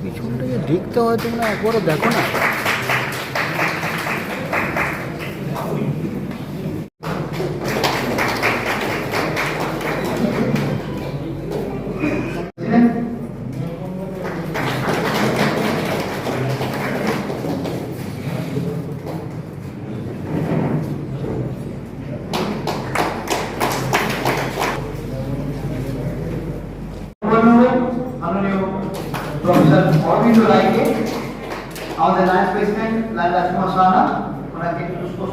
পিছনটাকে দিকটা হয়তো তোমরা একবারও দেখো না অনুরোধ মাননীয় প্রফেসর অরবিন্দ রায়কে আমাদের lion president lion Rajkumar Saha ওনাকে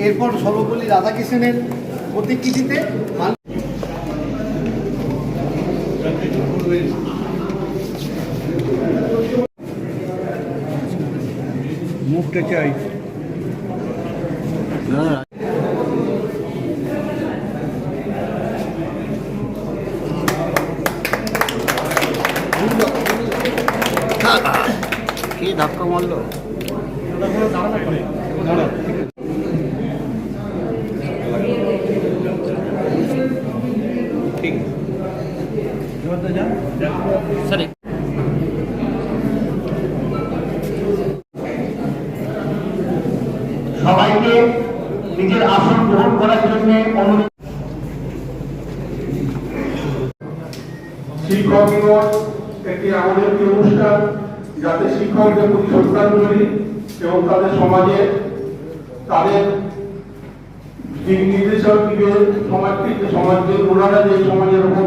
এরপর সর্বপল্লী রাধাকৃষ্ণের প্রতিকৃতিতে মুখটা চাই। কে ধাক্কা মারলো? সবাইকে নিজের আসন গ্রহণ করার জন্য অনুরোধ। শিক্ষক দিবস একটি আমাদের একটি অনুষ্ঠান যাতে শিক্ষকদের প্রতি শ্রদ্ধাঞ্জলি এবং তাদের সমাজে তাদের দিক নির্দেশক সমাজকে সমাজকে ওনারা যে সমাজের উপর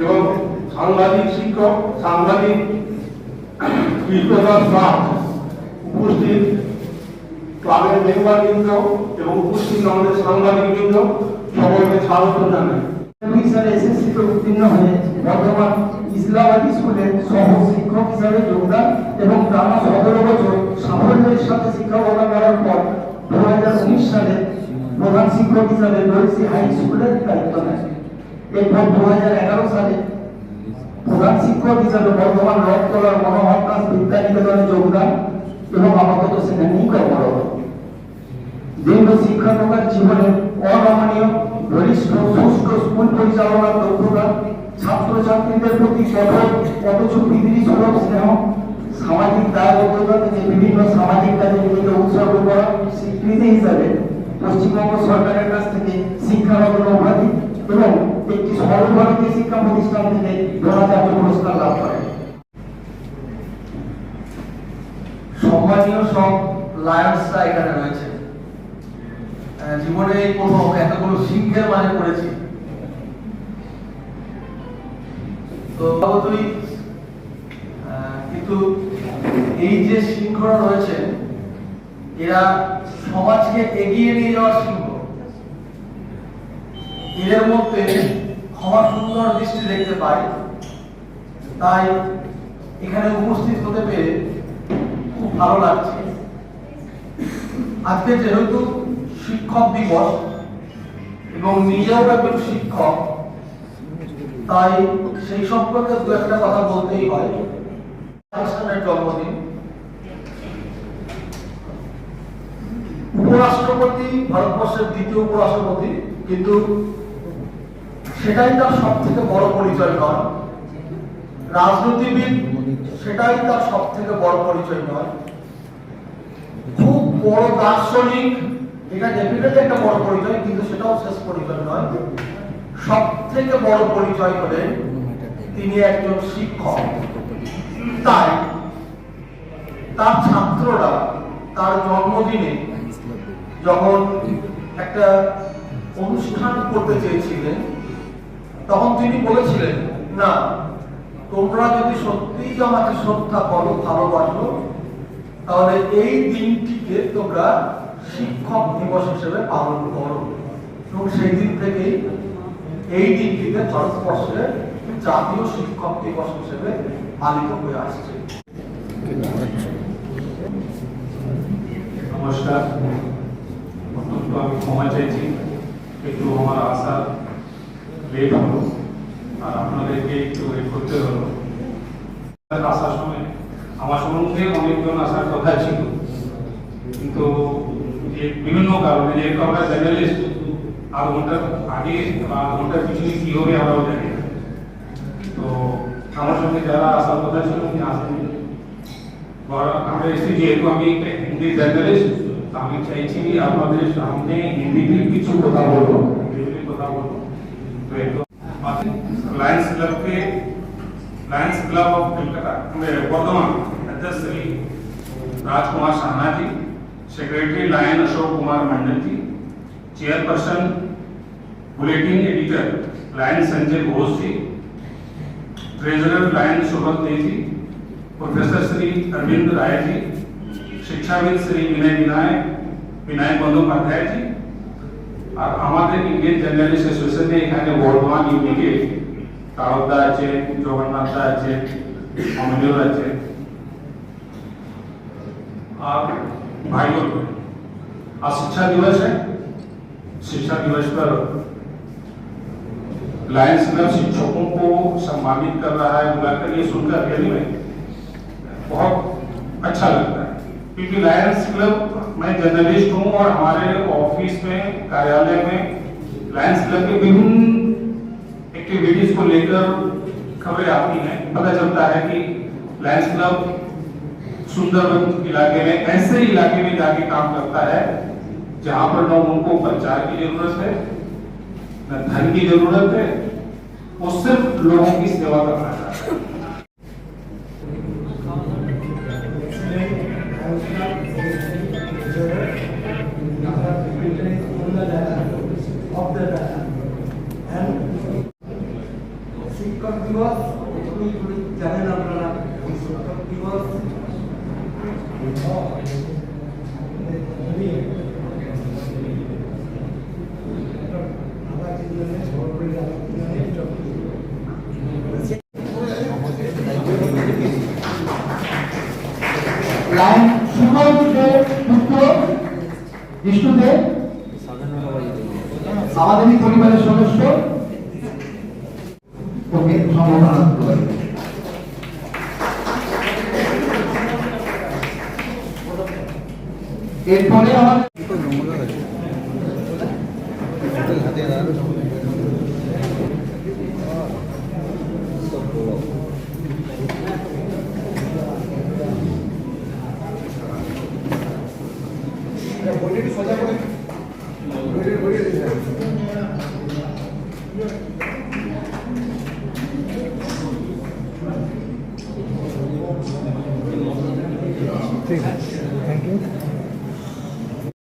এবং সাংবাদিক শিক্ষক, সাংবাদিক কৃষ্ণদাস নাথ উপস্থিত। ক্লাবের এবং উপস্থিত আমাদের সকলকে স্বাগত জানাই। উত্তীর্ণ স্কুলে শিক্ষক হিসাবে যোগদান এবং পর উনিশ সালে প্রধান শিক্ষক হিসাবে হাই দায়িত্ব নেন এরপর দু হাজার এগারো শিক্ষক হিসাবে বর্তমান রথতলার মনোহরদাস বিদ্যানিকেতনে যোগদান এবং আপাতত সেখানেই কর্মরত দীর্ঘ শিক্ষকতার জীবনে অনমনীয় ঘনিষ্ঠ সুষ্ঠু স্কুল পরিচালনার দক্ষতা ছাত্রছাত্রীদের প্রতি কঠোর অথচ সুলভ স্নেহ, সামাজিক দায়বদ্ধতা থেকে বিভিন্ন সামাজিক কাজে নিজেকে উৎসর্গ করা স্বীকৃতি হিসাবে পশ্চিমবঙ্গ সরকারের কাছ থেকে শিক্ষারত্ন উপাধি এবং একটি সর্বভারতীয় শিক্ষা প্রতিষ্ঠান থেকে দ্রোণাচার্য পুরস্কার লাভ করেন সম্মানীয় সব লায়ন্সরা এখানে রয়েছে। জীবনে প্রথম এতগুলো সিংহের মাঝে পড়েছি। তো আহ, কিন্তু এই যে সিংহরা রয়েছে এরা সমাজকে এগিয়ে নিয়ে যাওয়ার সিংহ এদের মধ্যে ক্ষমা সুন্দর দৃষ্টি দেখতে পাই। তাই এখানে উপস্থিত হতে পেরে খুব ভালো লাগছে। আজকে যেহেতু শিক্ষক দিবস এবং নিজেও একজন শিক্ষক, তাই সেই সম্পর্কে দু একটা কথা বলতেই হয়। জন্মদিন। উপরাষ্ট্রপতি ভারতবর্ষের দ্বিতীয় উপরাষ্ট্রপতি, কিন্তু সেটাই তার সব থেকে বড় পরিচয় নয়। রাজনীতিবিদ, সেটাই তার সব থেকে বড় পরিচয় নয়। খুব বড় দার্শনিক, এটা ডেফিনেটলি একটা বড় পরিচয়, কিন্তু সেটাও শেষ পরিচয় নয়। সব থেকে বড় পরিচয় হলেন তিনি একজন শিক্ষক। তাই তার ছাত্ররা তার জন্মদিনে যখন একটা অনুষ্ঠান করতে চেয়েছিলেন তখন তিনি বলেছিলেন, না, তোমরা যদি সত্যিই আমাকে শ্রদ্ধা করো, ভালোবাসো, তাহলে এই দিনটিকে তোমরা শিক্ষক দিবস হিসেবে পালন করো। এবং সেই দিন থেকেই এই দিনটিতে ভারতবর্ষে জাতীয় শিক্ষক দিবস হিসেবে পালিত হয়ে আসছে। নমস্কার। অত্যন্ত আমি ক্ষমা চাইছি। একটু আমার আসা লেট হলো। আর আপনাদেরকে একটু ওয়েট করতে হলো। আসার সময়, আমার সম্বন্ধে অনেকজন আসার কথা ছিল। কিন্তু বিভিন্ন কারণে যেহেতু আমরা জার্নালিস্ট আধ ঘণ্টার আগে বা আধ ঘণ্টার পিছনে কি হবে আমরাও জানি। তো আমার সঙ্গে যারা আসার কথা ছিল, উনি আসেনি। আমরা এসেছি, যেহেতু আমি একটা হিন্দি জার্নালিস্ট আমি চাইছি আপনাদের সামনে হিন্দিতে কিছু কথা বলব, হিন্দিতে কথা বলব। तो लायंस क्लब के lions club of Calcutta Vardhaman अध्यक्ष Shri Rajkumar Shahna ji secretary lion Ashok Kumar Mandal ji chairperson bulletin editor lion Sanjay Ghosh ji treasurer lion Subhag De ji professor Shri Arvind Rai ji, शिक्षाविद श्री विनय विनायक विनायक बंदोपाध्याय जी আর আমাদের Indian journalist অ্যাসোসিয়েশনে এখানে বর্ধমান ইউনিটে তারকদা আছে জগন্নাথ দা আছে অমজুর আছে और भाई लोग आज शिक्षा दिवस है शिक्षा दिवस पर लायंस क्लब शिक्षकों को सम्मानित कर रहा है बुलाकर ये सुनकर रियली में बहुत अच्छा लगता है है क्योंकि लायंस क्लब मैं जर्नलिस्ट हूँ और हमारे ऑफ़िस में, कार्यालय में लायंस क्लब के विभिन्न एक्टिविटीज़ को लेकर खबरें आती हैं। पता चलता है कि लायंस क्लब सुंदरबन इलाके में, ऐसे इलाके में जाके काम करता है, जहाँ पर न उनको प्रचार की ज़रूरत है, न धन की ज़रूरत है, वो सिर्फ़ लोगों की सेवा करना है। আমাদেরই পরিবারের সদস্য। ওকে সম্বোধনা করে এরপরে আমাদের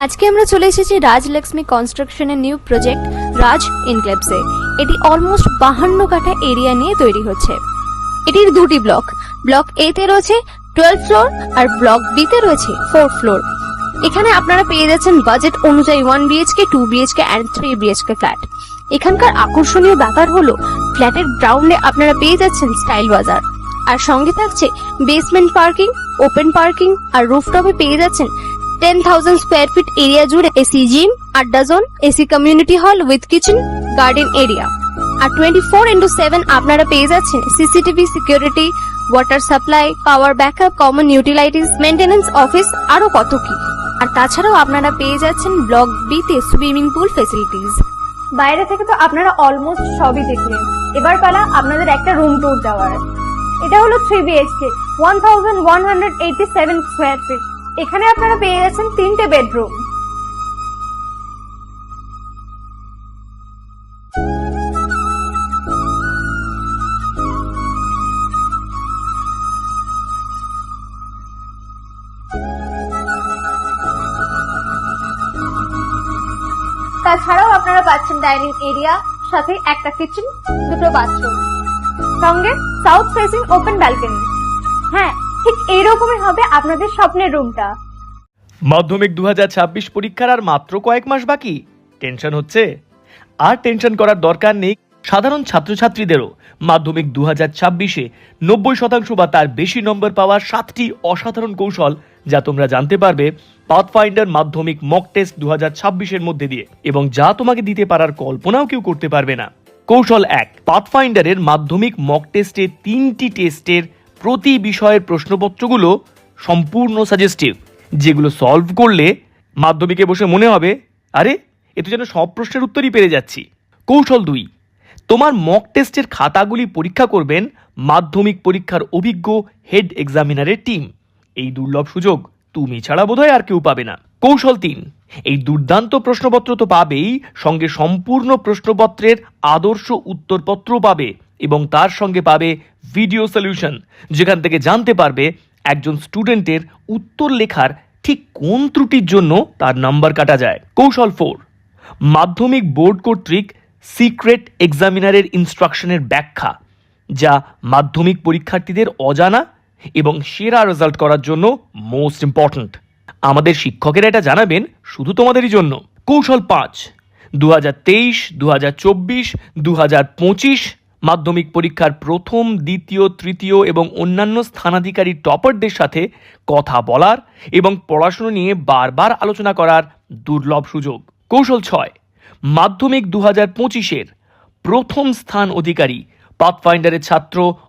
আজকে আমরা চলে এসেছি রাজ লক্ষ্মী কনস্ট্রাকশনের নিউ প্রজেক্ট রাজ ইনক্লেভসে এটি অলমোস্ট বাহান্ন কাঠা এরিয়া নিয়ে তৈরি হচ্ছে। এটির দুটি ব্লক ব্লক এ তে রয়েছে টুয়েলভ ফ্লোর আর ব্লক বি তে রয়েছে ফোর ফ্লোর এখানে আপনারা পেয়ে যাচ্ছেন বাজেট অনুযায়ী one BHK two BHK and three BHK flat এখানকার আকর্ষণীয় ব্যাপার হলো ফ্ল্যাটের গ্রাউন্ডে আপনারা পেয়ে যাচ্ছেন স্টাইল বাজার। আর সঙ্গে থাকছে বেসমেন্ট পার্কিং ওপেন পার্কিং আর রুফটপে পেয়ে যাচ্ছেন ten thousand square feet area জুড়ে AC gym adda zone AC community hall with kitchen garden area R twenty four into seven আপনারা পেয়ে যাচ্ছেন CCTV security water supply power backup common utilities maintenance office আরও কত কি? আর তাছাড়াও আপনারা পেয়ে যাচ্ছেন ব্লক বিতে সুইমিং পুল ফেসিলিটিস বাইরে থেকে তো আপনারা অলমোস্ট সবই দেখলেন। এবার পালা আপনাদের একটা রুম ট্যুর দেওয়ার। এটা হলো three BHK one thousand one square feet এখানে আপনারা পেয়ে যাচ্ছেন তিনটে বেডরুম তাছাড়াও আপনারা পাচ্ছেন ডাইনিং এরিয়া সাথে একটা কিচেন দুটো বাথরুম সঙ্গে সাউথ ফেসিং ওপেন ব্যালকনি হ্যাঁ ঠিক এইরকমই হবে আপনাদের স্বপ্নের রুমটা মাধ্যমিক দু পরীক্ষার আর মাত্র কয়েক মাস বাকি। টেনশন হচ্ছে। আর টেনশন করার দরকার নেই সাধারণ ছাত্রছাত্রীদেরও। মাধ্যমিক দু হাজার ছাব্বিশে নব্বই শতাংশ বা তার বেশি নম্বর পাওয়ার সাতটি অসাধারণ কৌশল যা তোমরা জানতে পারবে পাথফাইন্ডার মাধ্যমিক মক টেস্ট দু হাজার ছাব্বিশের মধ্যে দিয়ে। এবং যা তোমাকে দিতে পারার কল্পনাও কেউ করতে পারবে না। কৌশল এক, পাথফাইন্ডারের মাধ্যমিক মক টেস্টে তিনটি টেস্টের প্রতি বিষয়ের প্রশ্নপত্রগুলো সম্পূর্ণ সাজেস্টিভ যেগুলো সলভ করলে মাধ্যমিকে বসে মনে হবে, আরে, এ তো যেন সব প্রশ্নের উত্তরই পেরে যাচ্ছি। কৌশল দুই, তোমার মক টেস্টের খাতাগুলি পরীক্ষা করবেন মাধ্যমিক পরীক্ষার অভিজ্ঞ হেড এক্সামিনারের টিম এই দুর্লভ সুযোগ তুমি ছাড়া বোধহয় আর কেউ পাবে না। কৌশল তিন। এই দুর্দান্ত প্রশ্নপত্র তো পাবেই, সঙ্গে সম্পূর্ণ প্রশ্নপত্রের আদর্শ উত্তরপত্র পাবে এবং তার সঙ্গে পাবে ভিডিও সলিউশন যেখান থেকে জানতে পারবে একজন স্টুডেন্টের উত্তর লেখার ঠিক কোন ত্রুটির জন্য তার নাম্বার কাটা যায়। কৌশল ফোর মাধ্যমিক বোর্ড কর্তৃক সিক্রেট এক্সামিনারের ইনস্ট্রাকশনের ব্যাখ্যা, যা মাধ্যমিক পরীক্ষার্থীদের অজানা এবং সেরা রেজাল্ট করার জন্য মোস্ট ইম্পর্ট্যান্ট আমাদের শিক্ষকেরা এটা জানাবেন শুধু তোমাদেরই জন্য। কৌশল পাঁচ দু হাজার তেইশ দু হাজার চব্বিশ দু হাজার পঁচিশ মাধ্যমিক পরীক্ষার প্রথম, দ্বিতীয়, তৃতীয় এবং অন্যান্য স্থানাধিকারী টপারদের সাথে কথা বলার এবং পড়াশুনো নিয়ে বারবার আলোচনা করার দুর্লভ সুযোগ। কৌশল ছয়, মাধ্যমিক দু হাজার পঁচিশের প্রথম স্থান অধিকারী, পাথফাইন্ডারের ছাত্র